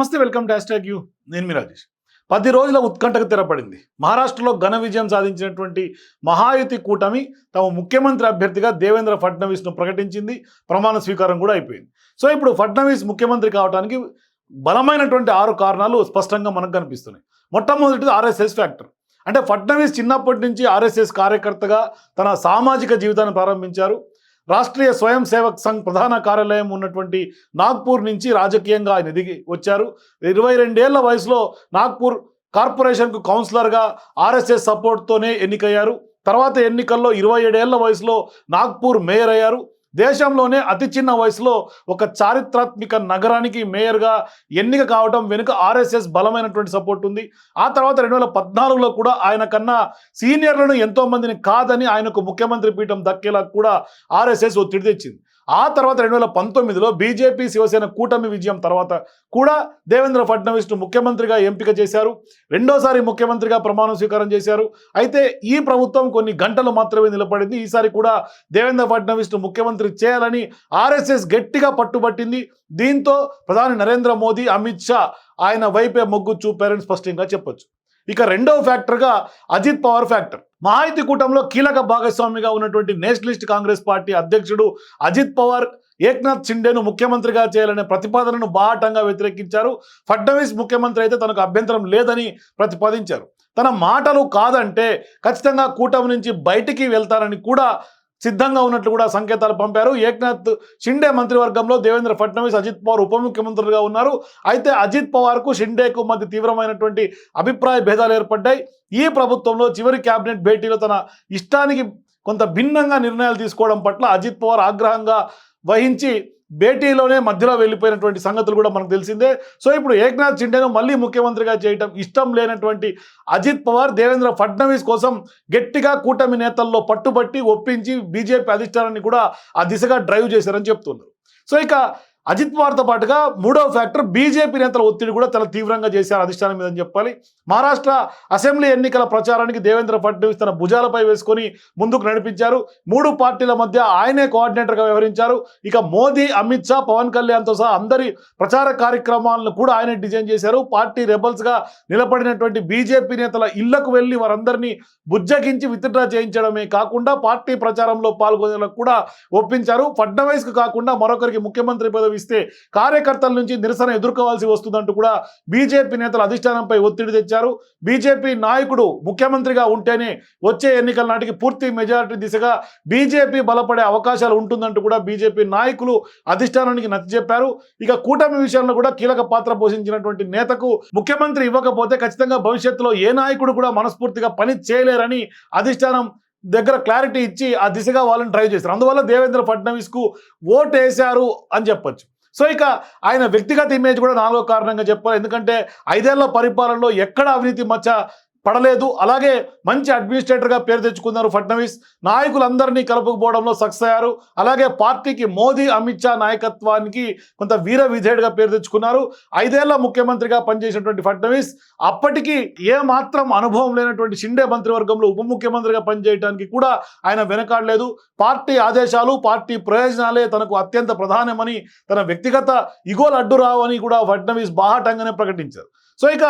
నమస్తే welcome to hash you. నేను మీ రాజేష్. పది రోజుల ఉత్కంఠకు తెరపడింది. మహారాష్ట్రలో ఘన విజయం సాధించినటువంటి మహాయుతి కూటమి తమ ముఖ్యమంత్రి అభ్యర్థిగా దేవేంద్ర ఫడ్నవీస్ను ప్రకటించింది. ప్రమాణ స్వీకారం కూడా అయిపోయింది. సో ఇప్పుడు ఫడ్నవీస్ ముఖ్యమంత్రి కావడానికి బలమైనటువంటి ఆరు కారణాలు స్పష్టంగా మనకు కనిపిస్తున్నాయి. మొట్టమొదటిది ఆర్ఎస్ఎస్ ఫ్యాక్టర్. అంటే ఫడ్నవీస్ చిన్నప్పటి నుంచి ఆర్ఎస్ఎస్ కార్యకర్తగా తన సామాజిక జీవితాన్ని ప్రారంభించారు. రాష్ట్రీయ స్వయం సేవక్ సంఘ్ ప్రధాన కార్యాలయం ఉన్నటువంటి నాగ్పూర్ నుంచి రాజకీయంగా ఆయన ఎదిగి వచ్చారు. ఇరవై రెండేళ్ళ వయసులో నాగ్పూర్ కార్పొరేషన్కు కౌన్సిలర్గా ఆర్ఎస్ఎస్ సపోర్ట్తోనే ఎన్నికయ్యారు. తర్వాత ఎన్నికల్లో ఇరవై ఏడేళ్ళ వయసులో నాగ్పూర్ మేయర్ అయ్యారు. దేశంలోనే అతి చిన్న వయసులో ఒక చారిత్రాత్మక నగరానికి మేయర్గా ఎన్నిక కావడం వెనుక ఆర్ఎస్ఎస్ బలమైనటువంటి సపోర్ట్ ఉంది. ఆ తర్వాత రెండు వేల పద్నాలుగులో కూడా ఆయన కన్నా సీనియర్లను ఎంతో మందిని కాదని ఆయనకు ముఖ్యమంత్రి పీఠం దక్కేలా కూడా ఆర్ఎస్ఎస్ ఒత్తిడి తెచ్చింది. ఆ తర్వాత రెండు వేల పంతొమ్మిదిలో బీజేపీ శివసేన కూటమి విజయం తర్వాత కూడా దేవేంద్ర ఫడ్నవీస్ను ముఖ్యమంత్రిగా ఎంపిక చేశారు. రెండోసారి ముఖ్యమంత్రిగా ప్రమాణ స్వీకారం చేశారు. అయితే ఈ ప్రభుత్వం కొన్ని గంటలు మాత్రమే నిలబడింది. ఈసారి కూడా దేవేంద్ర ఫడ్నవీస్ను ముఖ్యమంత్రి చేయాలని ఆర్ఎస్ఎస్ గట్టిగా పట్టుబట్టింది. దీంతో ప్రధాని నరేంద్ర మోదీ అమిత్ షా ఆయన వైపే మొగ్గు చూపారని స్పష్టంగా చెప్పొచ్చు. ఇక రెండవ ఫ్యాక్టర్గా అజిత్ పవర్ ఫ్యాక్టర్. మహాయుతి కూటంలో కీలక భాగస్వామిగా ఉన్నటువంటి నేషనలిస్ట్ కాంగ్రెస్ పార్టీ అధ్యక్షుడు అజిత్ పవార్ ఏక్నాథ్ షిండేను ముఖ్యమంత్రిగా చేయాలనే ప్రతిపాదనను బాహటంగా వ్యతిరేకించారు. ఫడ్నవీస్ ముఖ్యమంత్రి అయితే తనకు అభ్యంతరం లేదని ప్రతిపాదించారు. తన మాటలు కాదంటే ఖచ్చితంగా కూటమి నుంచి బయటికి వెళ్తారని కూడా సిద్ధంగా ఉన్నట్లు కూడా సంకేతాలు పంపారు. ఏక్నాథ్ షిండే మంత్రివర్గంలో దేవేంద్ర ఫడ్నవీస్ అజిత్ పవార్ ఉప ముఖ్యమంత్రులుగా ఉన్నారు. అయితే అజిత్ పవార్కు షిండేకు మధ్య తీవ్రమైనటువంటి అభిప్రాయ భేదాలు ఏర్పడ్డాయి. ఈ ప్రభుత్వంలో చివరి కేబినెట్ భేటీలో తన ఇష్టానికి కొంత భిన్నంగా నిర్ణయాలు తీసుకోవడం పట్ల అజిత్ పవార్ ఆగ్రహంగా వహించి భేటీలోనే మధ్యలో వెళ్ళిపోయినటువంటి సంగతులు కూడా మనకు తెలిసిందే. సో ఇప్పుడు ఏక్నాథ్ షిండేను మళ్ళీ ముఖ్యమంత్రిగా చేయటం ఇష్టం లేనటువంటి అజిత్ పవార్ దేవేంద్ర ఫడ్నవీస్ కోసం గట్టిగా కూటమి నేతల్లో పట్టుబట్టి ఒప్పించి బీజేపీ అధిష్టానాన్ని కూడా ఆ దిశగా డ్రైవ్ చేశారని చెప్తున్నారు. సో ఇక అజిత్ పవార్తో పాటుగా మూడవ ఫ్యాక్టర్ బీజేపీ నేతల ఒత్తిడి కూడా చాలా తీవ్రంగా చేశారు అధిష్టానం మీద అని చెప్పాలి. మహారాష్ట్ర అసెంబ్లీ ఎన్నికల ప్రచారానికి దేవేంద్ర ఫడ్నవీస్ తన భుజాలపై వేసుకొని ముందుకు నడిపించారు. మూడు పార్టీల మధ్య ఆయనే కోఆర్డినేటర్గా వ్యవహరించారు. ఇక మోదీ అమిత్ షా పవన్ కళ్యాణ్తో సహా అందరి ప్రచార కార్యక్రమాలను కూడా ఆయనే డిజైన్ చేశారు. పార్టీ రెబల్స్గా నిలబడినటువంటి బీజేపీ నేతల ఇళ్ళకు వెళ్ళి వారందరినీ బుజ్జగించి విత్డ్రా చేయించడమే కాకుండా పార్టీ ప్రచారంలో పాల్గొనేలా కూడా ఒప్పించారు. ఫడ్నవీస్కు కాకుండా మరొకరికి ముఖ్యమంత్రి పదవి ఇస్తే కార్యకర్తల నుంచి నిరసన ఎదుర్కోవాల్సి వస్తుందంటూ కూడా బీజేపీ నేతలు అధిష్టానంపై ఒత్తిడి తెచ్చారు. బీజేపీ నాయకుడు ముఖ్యమంత్రిగా ఉంటేనే వచ్చే ఎన్నికల నాటికి పూర్తి మెజారిటీ దిశగా బీజేపీ బలపడే అవకాశాలు ఉంటుందంటూ కూడా బీజేపీ నాయకులు అధిష్టానానికి నచ్చ చెప్పారు. ఇక కూటమి విషయంలో కూడా కీలక పాత్ర పోషించినటువంటి నేతకు ముఖ్యమంత్రి ఇవ్వకపోతే ఖచ్చితంగా భవిష్యత్తులో ఏ నాయకుడు కూడా మనస్ఫూర్తిగా పని చేయలేరని అధిష్టానం దగ్గర క్లారిటీ ఇచ్చి ఆ దిశగా వాళ్ళని డ్రైవ్ చేస్తారు అందువల్ల దేవేంద్ర ఫడ్నవీస్కు ఓటు వేశారు అని చెప్పొచ్చు. సో ఇక ఆయన వ్యక్తిగత ఇమేజ్ కూడా నాలుగో కారణంగా చెప్పాలి. ఎందుకంటే ఐదేళ్ళ పరిపాలనలో ఎక్కడ అవినీతి మచ్చ పడలేదు. అలాగే మంచి అడ్మినిస్ట్రేటర్గా పేరు తెచ్చుకున్నారు ఫడ్నవీస్. నాయకులందరినీ కలుపుకుపోవడంలో సక్సెస్ అయ్యారు. అలాగే పార్టీకి మోదీ అమిత్ షా నాయకత్వానికి కొంత వీర విధేయుడిగా పేరు తెచ్చుకున్నారు. ఐదేళ్ళ ముఖ్యమంత్రిగా పనిచేసినటువంటి ఫడ్నవీస్ అప్పటికి ఏ మాత్రం అనుభవం లేనటువంటి షిండే మంత్రివర్గంలో ఉప ముఖ్యమంత్రిగా పనిచేయడానికి కూడా ఆయన వెనకాడలేదు. పార్టీ ఆదేశాలు పార్టీ ప్రయోజనాలే తనకు అత్యంత ప్రధానమని తన వ్యక్తిగత ఇగోలు అడ్డు రావని కూడా ఫడ్నవీస్ బాహాటంగానే ప్రకటించారు. సో ఇక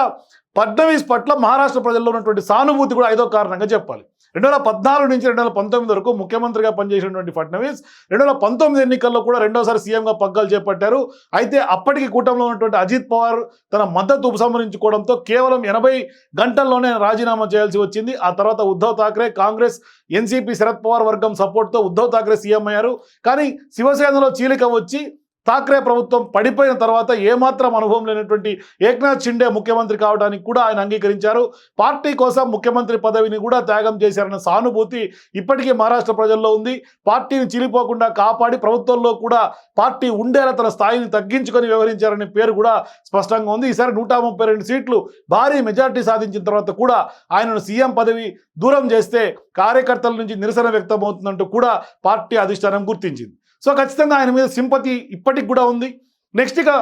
ఫడ్నవీస్ పట్ల మహారాష్ట్ర ప్రజల్లో ఉన్నటువంటి సానుభూతి కూడా ఐదో కారణంగా చెప్పాలి. రెండు వేల పద్నాలుగు నుంచి రెండు వేల పంతొమ్మిది వరకు ముఖ్యమంత్రిగా పనిచేసినటువంటి ఫడ్నవీస్ రెండు వేల పంతొమ్మిది ఎన్నికల్లో కూడా రెండోసారి సీఎంగా పగ్గాలు చేపట్టారు. అయితే అప్పటికి కూటమిలో ఉన్నటువంటి అజిత్ పవార్ తన మద్దతు ఉపసంహరించుకోవడంతో కేవలం ఎనభై గంటల్లోనే రాజీనామా చేయాల్సి వచ్చింది. ఆ తర్వాత ఉద్ధవ్ ఠాక్రే కాంగ్రెస్ ఎన్సీపీ శరద్ పవార్ వర్గం సపోర్ట్తో ఉద్ధవ్ ఠాక్రే సీఎం అయ్యారు. కానీ శివసేనలో చీలిక వచ్చి ఠాక్రే ప్రభుత్వం పడిపోయిన తర్వాత ఏమాత్రం అనుభవం లేనటువంటి ఏక్నాథ్ షిండే ముఖ్యమంత్రి కావడానికి కూడా ఆయన అంగీకరించారు. పార్టీ కోసం ముఖ్యమంత్రి పదవిని కూడా త్యాగం చేశారన్న సానుభూతి ఇప్పటికీ మహారాష్ట్ర ప్రజల్లో ఉంది. పార్టీని చిలిపోకుండా కాపాడి ప్రభుత్వంలో కూడా పార్టీ ఉండేలా తన స్థాయిని తగ్గించుకొని వ్యవహరించారనే పేరు కూడా స్పష్టంగా ఉంది. ఈసారి నూట ముప్పై రెండు సీట్లు భారీ మెజార్టీ సాధించిన తర్వాత కూడా ఆయనను సీఎం పదవి దూరం చేస్తే కార్యకర్తల నుంచి నిరసన వ్యక్తమవుతుందంటూ కూడా పార్టీ అధిష్టానం గుర్తించింది. సో ఖచ్చితంగా ఆయన మీద సింపతి ఇప్పటికి కూడా ఉంది. నెక్స్ట్ ఇక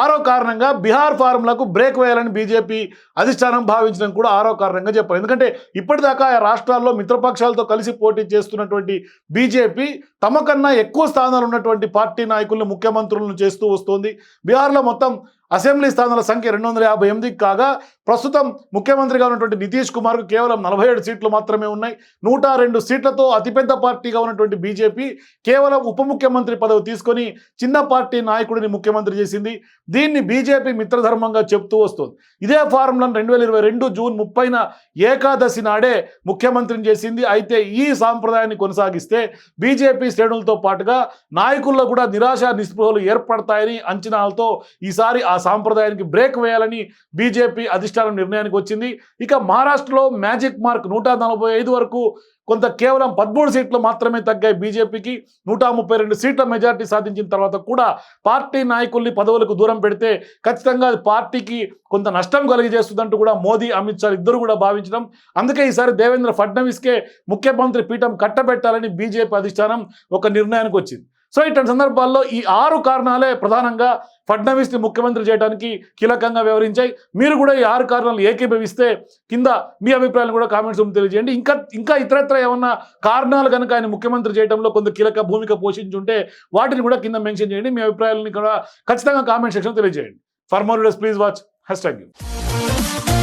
ఆరో కారణంగా బీహార్ ఫార్ములకు బ్రేక్ వేయాలని బీజేపీ అధిష్టానం భావించడం కూడా ఆరో కారణంగా చెప్పారు ఎందుకంటే ఇప్పటిదాకా ఆ రాష్ట్రాల్లో మిత్రపక్షాలతో కలిసి పోటీ చేస్తున్నటువంటి బీజేపీ తమ కన్నా ఎక్కువ స్థానాలు ఉన్నటువంటి పార్టీ నాయకులను ముఖ్యమంత్రులను చేస్తూ వస్తోంది. బీహార్లో మొత్తం అసెంబ్లీ స్థానాల సంఖ్య రెండు వందల యాభై ఎనిమిదికి కాగా ప్రస్తుతం ముఖ్యమంత్రిగా ఉన్నటువంటి నితీష్ కుమార్కు కేవలం నలభై ఏడు సీట్లు మాత్రమే ఉన్నాయి. నూట రెండు సీట్లతో అతిపెద్ద పార్టీగా ఉన్నటువంటి బీజేపీ కేవలం ఉప ముఖ్యమంత్రి పదవి తీసుకొని చిన్న పార్టీ నాయకుడిని ముఖ్యమంత్రి చేసింది. దీన్ని బీజేపీ మిత్రధర్మంగా చెప్తూ వస్తుంది. ఇదే ఫార్ములను రెండు వేల ఇరవై రెండు జూన్ ముప్పైన ఏకాదశి నాడే ముఖ్యమంత్రిని చేసింది. అయితే ఈ సాంప్రదాయాన్ని కొనసాగిస్తే బీజేపీ శ్రేణులతో పాటుగా నాయకుల్లో కూడా నిరాశ నిస్పృహలు ఏర్పడతాయని అంచనాలతో ఈసారి ఆ సాంప్రదాయానికి బ్రేక్ వేయాలని బీజేపీ అధిష్టానం నిర్ణయానికి వచ్చింది. ఇక మహారాష్ట్రలో మ్యాజిక్ మార్క్ నూట నలభై ఐదు వరకు కొంత కేవలం పదమూడు సీట్లు మాత్రమే తగ్గాయి బీజేపీకి. నూట ముప్పై రెండు సీట్ల మెజార్టీ సాధించిన తర్వాత కూడా పార్టీ నాయకుల్ని పదవులకు దూరం పెడితే ఖచ్చితంగా అది పార్టీకి కొంత నష్టం కలిగజేస్తుందంటూ కూడా మోదీ అమిత్ షా ఇద్దరు కూడా భావించడం. అందుకే ఈసారి దేవేంద్ర ఫడ్నవీస్కే ముఖ్యమంత్రి పీఠం కట్టబెట్టాలని బీజేపీ అధిష్టానం ఒక నిర్ణయానికి వచ్చింది. సో ఇటువంటి సందర్భాల్లో ఈ ఆరు కారణాలే ప్రధానంగా ఫడ్నవీస్ని ముఖ్యమంత్రి చేయడానికి కీలకంగా వ్యవహరించాయి. మీరు కూడా ఈ ఆరు కారణాలు ఏకీభవిస్తే కింద మీ అభిప్రాయాలు కూడా కామెంట్స్ తెలియజేయండి. ఇంకా ఇంకా ఇతరత్ర ఏమన్నా కారణాలు కనుక ఆయన ముఖ్యమంత్రి చేయడంలో కొంత కీలక భూమిక పోషించుంటే వాటిని కూడా కింద మెన్షన్ చేయండి. మీ అభిప్రాయాలను కూడా ఖచ్చితంగా కామెంట్ సెక్షన్ తెలియజేయండి. For more please watch. Hashtag you.